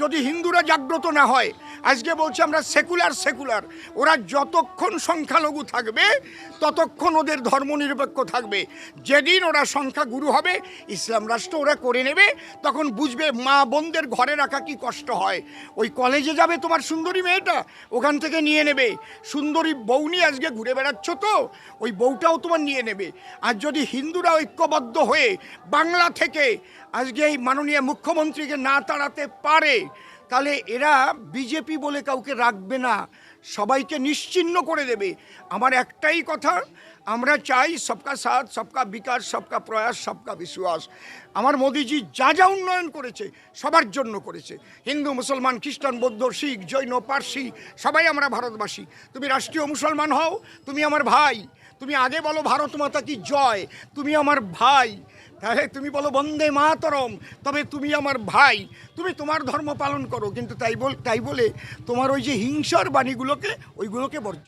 যদি হিন্দুরা জাগ্রত না হয়, আজকে বলছে আমরা সেকুলার সেকুলার, ওরা যতক্ষণ সংখ্যালঘু থাকবে, ততক্ষণ ওদের ধর্মনিরপেক্ষ থাকবে। যেদিন ওরা সংখ্যা গুরু হবে, ইসলাম রাষ্ট্র ওরা করে নেবে, তখন বুঝবে মা বোনদের ঘরে রাখা কি কষ্ট হয়। ওই কলেজে যাবে তোমার সুন্দরী মেয়েটা, ওখান থেকে নিয়ে নেবে। সুন্দরী বউ নিয়ে আজকে ঘুরে বেড়াচ্ছ তো, ওই বউটাও তোমার নিয়ে নেবে। আর যদি হিন্দুরা ঐক্যবদ্ধ হয়ে বাংলা থেকে আজকে এই মাননীয় মুখ্যমন্ত্রীকে না তাড়াতে পারে, তাহলে এরা বিজেপি বলে কাউকে রাখবে না, সবাইকে নিশ্চিহ্ন করে দেবে। আমার একটাই কথা, আমরা চাই সবকা সাথ, সবকা বিকাশ, সবকা প্রয়াস, সবকা বিশ্বাস। আমার মোদিজি যা যা উন্নয়ন করেছে, সবার জন্য করেছে। হিন্দু, মুসলমান, খ্রিস্টান, বৌদ্ধ, শিখ, জৈন, পার্সি, সবাই আমরা ভারতবাসী। তুমি রাষ্ট্রীয় মুসলমান হও, তুমি আমার ভাই। তুমি আগে বলো ভারত মাতা কি জয়, তুমি আমার ভাই। তাহলে তুমি বলো, বন্দে মাতরম। তবে তুমি আমার ভাই, তুমি তোমার ধর্ম পালন করো। কিন্তু তাই বল, তাই বলে তোমার ওই যে হিংসার বাণীগুলোকে, ওইগুলোকে বর্জন